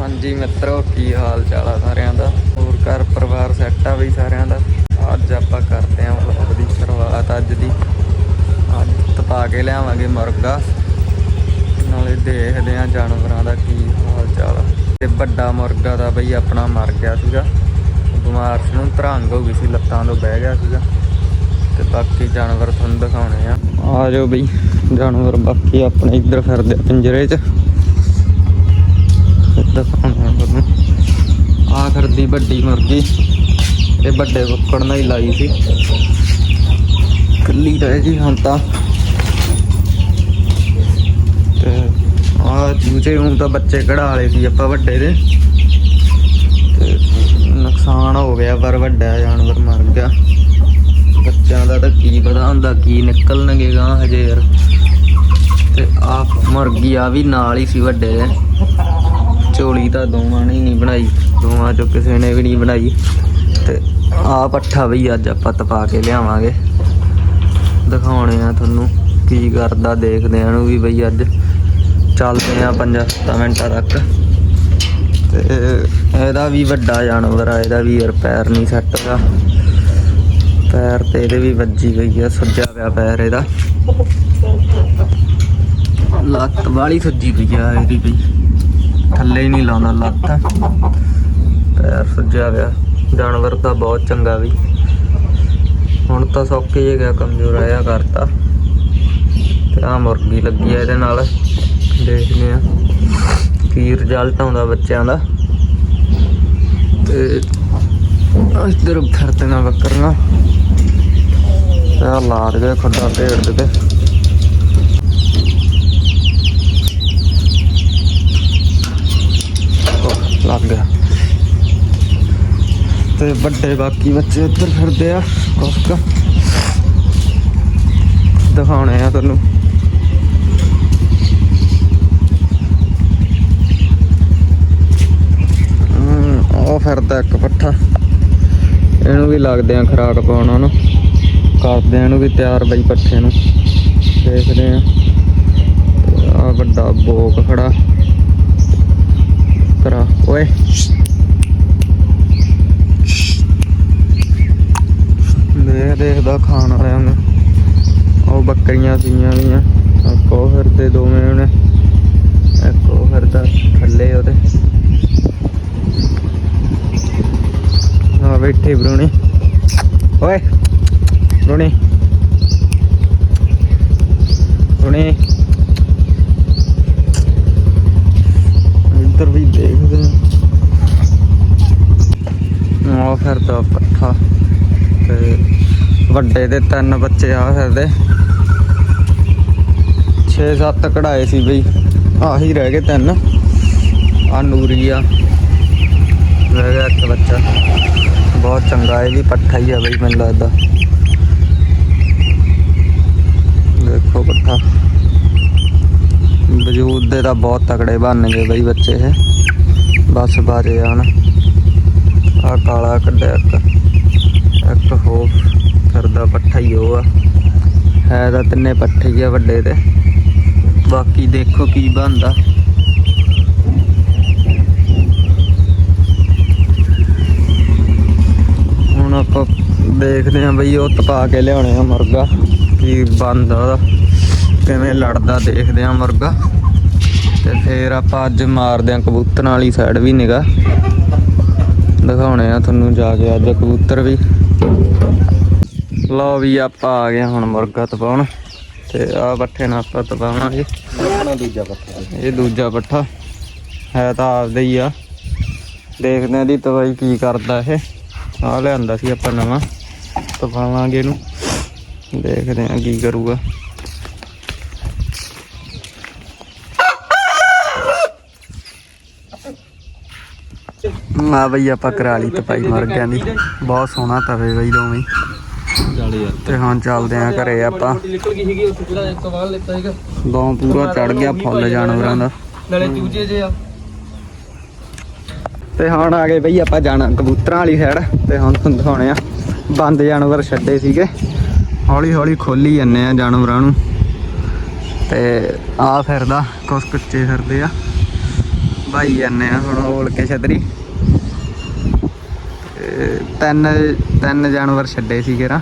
ਹਾਂਜੀ ਮਿੱਤਰੋ, ਕੀ ਹਾਲ ਚਾਲ ਆ ਸਾਰਿਆਂ ਦਾ? ਹੋਰ ਘਰ ਪਰਿਵਾਰ ਸੈੱਟ ਆ ਬਈ ਸਾਰਿਆਂ ਦਾ? ਅੱਜ ਆਪਾਂ ਕਰਦੇ ਆਂ ਵਲੌਗ ਦੀ ਸ਼ੁਰੂਆਤ ਅੱਜ ਦੀ। ਅੱਜ ਤਪਾ ਕੇ ਲਿਆਵਾਂਗੇ ਮੁਰਗਾ। ਨਾਲੇ ਦੇਖਦੇ ਆਂ ਜਾਨਵਰਾਂ ਦਾ ਕੀ ਹਾਲ ਚਾਲ ਆ। ਤੇ ਵੱਡਾ ਮੁਰਗਾ ਦਾ ਬਈ ਆਪਣਾ ਮਰ ਗਿਆ ਸੀਗਾ। ਬਿਮਾਰ ਸੀ ਨੂੰ ਤਰੰਗ ਹੋ ਗਈ ਸੀ, ਲੱਤਾਂ ਤੋਂ ਬਹਿ ਗਿਆ ਸੀਗਾ। ਤੇ ਬਾਕੀ ਜਾਨਵਰ ਤੁਹਾਨੂੰ ਦਿਖਾਉਣੇ ਆ। ਆ ਜਾਓ ਬਈ, ਜਾਨਵਰ ਬਾਕੀ ਆਪਣੇ ਇੱਧਰ ਫਿਰਦੇ ਪਿੰਜਰੇ 'ਚ। ਦਿਖਾਉਣੇ ਆ ਤੁਹਾਨੂੰ। ਆ ਫਿਰਦੀ ਵੱਡੀ ਮੁਰਗੀ ਇਹ ਵੱਡੇ ਕੁੱਕੜ ਨਾਲ ਹੀ ਲਾਈ ਸੀ। ਕੱਲੀ ਰਹਿ ਗਈ ਹੁਣ ਤਾਂ। ਤੇ ਆ ਦੂਜੇ ਹੁਣ ਤਾਂ ਬੱਚੇ ਕਢਾ ਲਏ ਸੀ ਆਪਾਂ ਵੱਡੇ ਦੇ। ਤੇ ਨੁਕਸਾਨ ਹੋ ਗਿਆ ਪਰ ਵੱਡਾ ਜਾਨਵਰ ਮਰ ਗਿਆ। ਬੱਚਿਆਂ ਦਾ ਤਾਂ ਕੀ ਪਤਾ ਹੁੰਦਾ, ਕੀ ਨਿਕਲਣਗੇ ਗਾਂ ਹਜੇ ਯਾਰ। ਤੇ ਆ ਮੁਰਗੀ ਆ ਵੀ ਨਾਲ ਹੀ ਸੀ ਵੱਡੇ ਦੇ। ਝੋਲੀ ਤਾਂ ਦੋਵਾਂ ਨੇ ਹੀ ਨਹੀਂ ਬਣਾਈ। ਦੋਵਾਂ ਚੋਂ ਕਿਸੇ ਨੇ ਵੀ ਨਹੀਂ ਬਣਾਈ। ਤੇ ਆ ਪੱਠਾ ਵੀ ਅੱਜ ਆਪਾਂ ਤਪਾ ਕੇ ਲਿਆਵਾਂਗੇ। ਦਿਖਾਉਣੇ ਆ ਤੁਹਾਨੂੰ ਕੀ ਕਰਦਾ, ਦੇਖਦੇ ਆ ਨੂੰ ਵੀ ਬਈ ਅੱਜ। ਚੱਲਦੇ ਆ 5-7 ਮਿੰਟਾਂ ਤੱਕ। ਤੇ ਇਹਦਾ ਵੀ ਵੱਡਾ ਜਾਨਵਰ ਆ, ਇਹਦਾ ਵੀ ਯਾਰ ਪੈਰ ਨਹੀਂ ਸੈੱਟ ਦਾ। ਪੈਰ ਤੇ ਇਹਦੇ ਵੀ ਵੱਜੀ ਗਈ ਆ ਸੁੱਜਾ ਪਿਆ ਪੈਰ ਇਹਦਾ। ਲੱਤ ਵਾਲੀ ਸੁੱਜੀ ਪਈ ਆ ਇਹਦੀ ਵੀ। ਥੱਲੇ ਹੀ ਨਹੀਂ ਲਾਉਂਦਾ, ਲੱਤ ਪੈਰ ਸੁੱਜਿਆ ਪਿਆ। ਜਾਨਵਰ ਤਾਂ ਬਹੁਤ ਚੰਗਾ ਵੀ। ਹੁਣ ਤਾਂ ਸੌਕੇ ਜੇ ਗਿਆ, ਕਮਜ਼ੋਰ ਆਇਆ, ਕਰਤਾ। ਤੇ ਆ ਮੁਰਗੀ ਲੱਗੀ ਆ ਇਹਦੇ ਨਾਲ। ਦੇਖਦੇ ਆ ਕੀ ਰਿਜ਼ਲਟ ਆਉਂਦਾ ਬੱਚਿਆਂ ਦਾ। ਤੇ ਇਧਰ ਫਿਰਦੀਆਂ ਬੱਕਰੀਆਂ। ਆ ਲਾ ਦੇ ਖੱਡਾ ਢੇੜ ਦੇ ਉਹ ਲੱਗ ਗਿਆ। ਤੇ ਵੱਡੇ ਬਾਕੀ ਬੱਚੇ ਉੱਧਰ ਫਿਰਦੇ ਆ ਕੁਸਕ ਦਿਖਾਉਣੇ ਆ ਤੁਹਾਨੂੰ ਉਹ ਫਿਰਦਾ ਇੱਕ ਪੱਠਾ। ਇਹਨੂੰ ਵੀ ਲੱਗਦੇ ਆ ਖਰਾਕ ਪਾਉਣ ਉਹਨੂੰ। ਕਰਦੇ ਆ ਇਹਨੂੰ ਵੀ ਤਿਆਰ ਬਈ ਪੱਠੇ ਨੂੰ। ਦੇਖਦੇ ਆ। ਆ ਵੱਡਾ ਬੋਕ ਖੜਾ ਕਰਾ ਓਏ ਦੇਖ ਦੇਖਦਾ ਖਾਣ ਵਾਲਿਆਂ ਨੂੰ ਉਹ ਬੱਕਰੀਆਂ ਸੀਆਂ ਵੀ ਆ ਇੱਕ ਉਹ ਫਿਰਦੇ ਦੋਵੇਂ ਉਹਨੇ। ਇੱਕ ਉਹ ਫਿਰਦਾ ਥੱਲੇ ਉਹਦੇ। ਆ ਬੈਠੇ ਬਰੂਣੀ। ਓਏ, ਬਰੂਣੀ। ਬਰੂਣੀ। ਇੱਧਰ ਵੀ ਦੇਖਦੇ ਆ। ਫਿਰਦਾ ਪੱਠਾ ਤੇ ਵੱਡੇ ਦੇ ਤਿੰਨ ਬੱਚੇ ਆ ਫਿਰਦੇ 6-7 ਕਢਾਏ ਸੀ ਬਈ। ਆਹੀ ਰਹਿ ਗਏ ਤਿੰਨ। ਆ ਨੂਰੀ ਆ ਰਹਿ ਗਿਆ ਇੱਕ ਬੱਚਾ। ਬਹੁਤ ਚੰਗਾ ਇਹ ਵੀ ਪੱਠਾ ਹੀ ਆ ਬਈ, ਮੈਨੂੰ ਲੱਗਦਾ। ਦੇਖੋ ਪੱਠਾ। ਵਜੂਦ ਦੇ ਤਾਂ ਬਹੁਤ ਤਕੜੇ ਬਣ ਗਏ ਬਈ ਬੱਚੇ ਇਹ ਬਸ ਬਾਰੇ ਆ ਹੁਣ ਆ ਕਾਲਾ ਕੱਢਿਆ ਇੱਕ। ਇੱਕ ਹੋਰ। ਕਰਦਾ ਪੱਠਾ ਹੀ ਉਹ ਆ। ਹੈ ਤਾਂ ਤਿੰਨੇ ਪੱਠੇ ਹੀ ਆ ਵੱਡੇ ਤੇ। ਬਾਕੀ ਦੇਖੋ ਕੀ ਬਣਦਾ। ਹੁਣ ਆਪਾਂ ਦੇਖਦੇ ਆਂ ਬਈ ਉਹ ਤਪਾ ਕੇ ਲਿਆਉਣੇ ਆ ਮੁਰਗਾ, ਕੀ ਬਣਦਾ ਉਹਦਾ, ਕਿਵੇਂ ਲੜਦਾ ਦੇਖਦੇ ਆ ਮੁਰਗਾ। ਤੇ ਫੇਰ ਆਪਾਂ ਅੱਜ ਮਾਰਦੇ ਆ ਕਬੂਤਰਾਂ ਵਾਲੀ ਸਾਈਡ ਵੀ ਨਿਗਾ ਦਿਖਾਉਣੇ ਆ ਤੁਹਾਨੂੰ ਜਾ ਕੇ ਅੱਜ ਕਬੂਤਰ ਵੀ। ਲਓ ਵੀ ਆਪਾਂ ਆ ਗਏ ਹੁਣ ਮੁਰਗਾ ਤਪਾਉਣ। ਤੇ ਆ ਪੱਠੇ ਨਾਲ ਆਪਾਂ ਤਪਾਵਾਂਗੇ। ਆਪਣਾ ਦੂਜਾ ਪੱਥਰ ਇਹ ਦੂਜਾ ਪੱਠਾ। ਹੈ ਤਾਂ ਆਪਦਾ ਹੀ ਆ। ਦੇਖਦੇ ਆ ਦੀ ਤਵਾਈ ਕੀ ਕਰਦਾ ਇਹ। ਆ ਲਿਆਂਦਾ ਸੀ ਆਪਾਂ ਨਵਾਂ। ਤਪਾਵਾਂਗੇ ਇਹਨੂੰ। ਦੇਖਦੇ ਆ ਕੀ ਕਰੂਗਾ। ਆ ਬਈ ਆਪਾਂ ਕਰਾ ਲਈ ਤਪਾਈ ਮੁਰਗਿਆਂ ਦੀ ਬਹੁਤ ਸੋਹਣਾ ਤਵੇ ਬਈ ਦੋਵੇਂ। ਯਾਰ ਤੇ ਹੁਣ ਚੱਲਦੇ ਆ ਘਰੇ ਆਪਾਂ। ਨਿਕਲ ਗਈ ਸੀਗੀ? ਉੱਥੇ ਜਿਹੜਾ ਇੱਕ ਵਾਰ ਲੈਤਾ ਸੀਗਾ। ਗਾਂ ਪੂਰਾ ਚੜ ਗਿਆ ਫੁੱਲ ਜਾਨਵਰਾਂ ਦਾ। ਨਾਲੇ। ਚੂਜੇ ਜੇ ਆ। ਤੇ ਹੁਣ ਆ ਗਏ ਬਈ ਆਪਾਂ ਜਾਣਾ ਕਬੂਤਰਾਂ ਵਾਲੀ ਸਾਈਡ ਤੇ ਹੁਣ ਤੁਹਾਨੂੰ ਦਿਖਾਉਣੇ ਆ ਬੰਦ ਜਾਨਵਰ ਛੱਡੇ ਸੀਗੇ। ਹੌਲੀ ਹੌਲੀ ਖੋਲੀ ਜੰਨੇ ਆ ਜਾਨਵਰਾਂ ਨੂੰ। ਤੇ ਆ ਫਿਰਦਾ ਕੁਛ ਕੱਚੇ ਫਿਰਦੇ ਆ। ਭਾਈ ਜਾਂਦੇ ਆ ਹੁਣ ਓਲ ਕੇ ਛਤਰੀ। ਤੇ ਤਿੰਨ ਤਿੰਨ ਜਾਨਵਰ ਛੱਡੇ ਸੀਗੇ ਨਾ।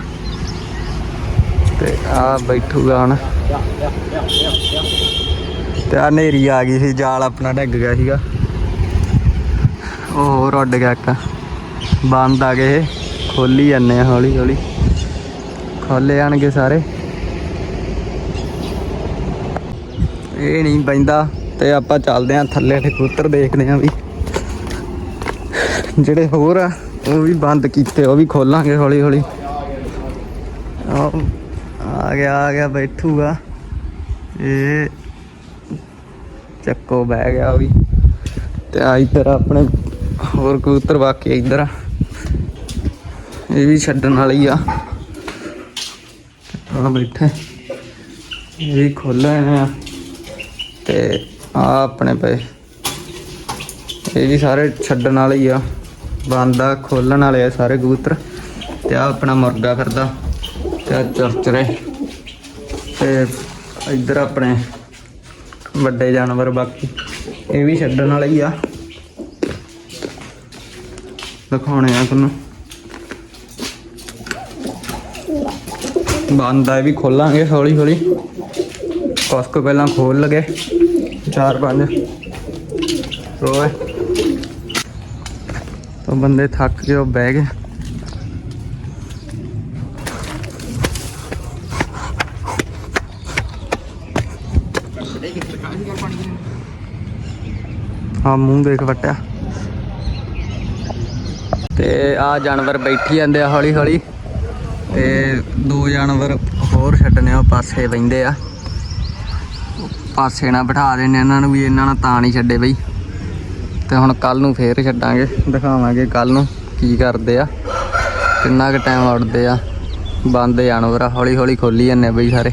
ਤੇ ਆ ਬੈਠੂਗਾ ਹੁਣ। ਤੇ ਆ ਨੇਰੀ ਆ ਗਈ ਸੀ ਜਾਲ ਆਪਣਾ ਡਿੱਗ ਗਿਆ ਸੀਗਾ। ਉਹ ਰੁੱਡ ਗਿਆ ਇੱਕ। ਬੰਦ ਆ ਗਏ ਖੋਲੀ ਜਾਂਦੇ ਆ ਹੌਲੀ ਹੌਲੀ। ਖੋਲੇ ਜਾਣਗੇ ਸਾਰੇ। ਇਹ ਨਹੀਂ ਪੈਂਦਾ। ਤੇ ਆਪਾਂ ਚੱਲਦੇ ਆਂ ਥੱਲੇ ਤੇ ਕਬੂਤਰ ਦੇਖਦੇ ਆਂ ਵੀ। ਜਿਹੜੇ ਹੋਰ ਆ ਉਹ ਵੀ ਬੰਦ ਕੀਤੇ ਉਹ ਵੀ ਖੋਲਾਂਗੇ ਹੌਲੀ ਹੌਲੀ। ਆਹ, ਆ ਗਿਆ ਆ ਗਿਆ, ਬੈਠੂਗਾ। ਇਹ ਚੱਕੋ, ਬਹਿ ਗਿਆ ਉਹ ਵੀ। ਤੇ ਆ ਇਧਰ ਆਪਣੇ ਹੋਰ ਕਬੂਤਰ ਬਾਕੀ ਇਧਰ। ਆ ਇਹ ਵੀ ਛੱਡਣ ਵਾਲੀ ਆ। ਆ ਬੈਠੇ। ਇਹ ਵੀ ਖੋਲੇ ਆ। ਤੇ ਆ ਆਪਣੇ ਪਏ। ਇਹ ਵੀ ਸਾਰੇ ਛੱਡਣ ਵਾਲੇ ਹੀ ਆ। ਬੰਦ ਖੋਲਣ ਵਾਲੇ ਆ ਸਾਰੇ ਕਬੂਤਰ। ਤੇ ਆ ਆਪਣਾ ਮੁਰਗਾ ਫਿਰਦਾ। ਤੇ ਚਰਚਰੇ ਤੇ ਇੱਧਰ ਆਪਣੇ ਵੱਡੇ ਜਾਨਵਰ ਬਾਕੀ, ਇਹ ਵੀ ਛੱਡਣ ਵਾਲੇ ਹੀ ਆ। ਦਿਖਾਉਣੇ ਆ ਤੁਹਾਨੂੰ। ਬੰਦ ਆ ਵੀ ਖੋਲਾਂਗੇ ਹੌਲੀ ਹੌਲੀ। ਕੁਛ ਕੁ ਪਹਿਲਾਂ ਖੋਲ ਲਗੇ, ਚਾਰ ਪੰਜ। ਰੋਏ। ਤਾਂ ਬੰਦੇ ਥੱਕ ਕੇ ਉਹ ਬਹਿ ਗਏ। ਹਾਂ, ਮੂੰਹ ਦੇਖ ਵਟਿਆ। ਤੇ ਆ ਜਾਨਵਰ ਬੈਠੀ ਜਾਂਦੇ ਆ ਹੌਲੀ ਹੌਲੀ ਤੇ ਦੋ ਜਾਨਵਰ ਹੋਰ ਛੱਡਨੇ ਆ ਪਾਸੇ ਬੈੰਦੇ ਆ। ਪਾਸੇ ਨਾ ਬਿਠਾ ਦੇਣੇ ਇਹਨਾਂ ਨੂੰ ਵੀ, ਇਹਨਾਂ ਨਾਲ ਤਾਂ ਨਹੀਂ ਛੱਡੇ ਬਈ। ਤੇ ਹੁਣ ਕੱਲ ਨੂੰ ਫੇਰ ਛੱਡਾਂਗੇ, ਦਿਖਾਵਾਂਗੇ ਕੱਲ ਨੂੰ ਕੀ ਕਰਦੇ ਆ, ਕਿੰਨਾ ਕੁ ਟਾਈਮ ਉੜਦੇ ਆ। ਬੰਦ ਜਾਨਵਰ ਆ ਹੌਲੀ ਹੌਲੀ ਖੋਲੀ ਜਾਂਦੇ ਬਈ ਸਾਰੇ।